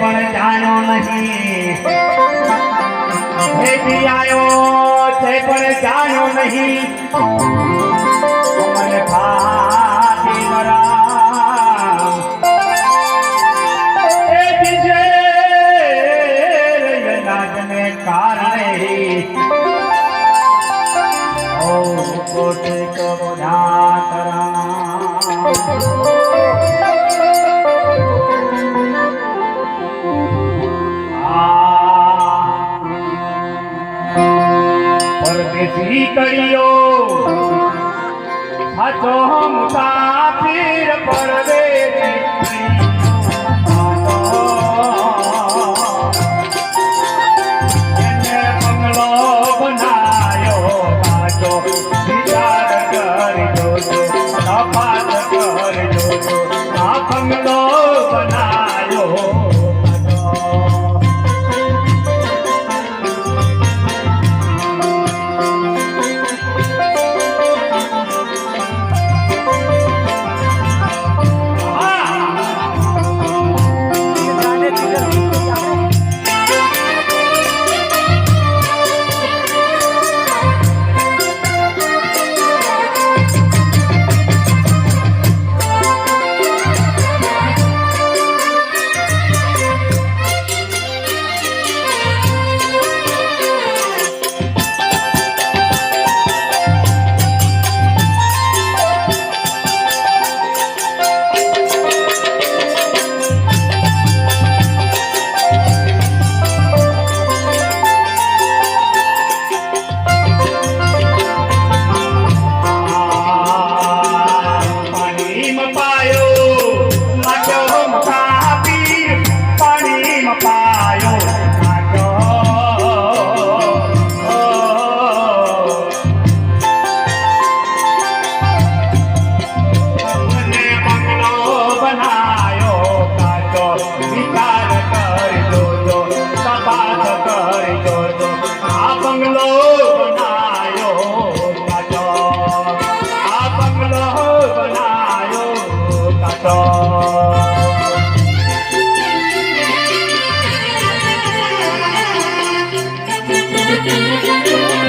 પણ જાણો નહીં. આવ્યો તે પણ જાણો નહીં. જી કર્યો. હતો મુસાફિર પરદેશી બનાયો પાછો વિચાર કરી દો Música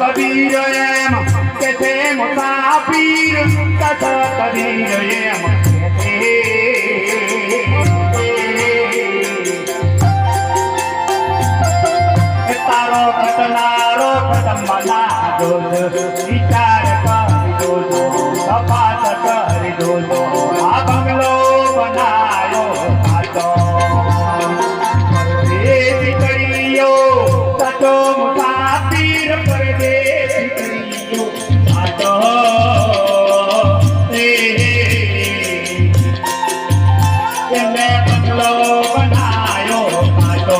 કબીર એમ કે છે મોટા પીર કથા કબીર એમ કે ને બંગલો બનાયો પાછો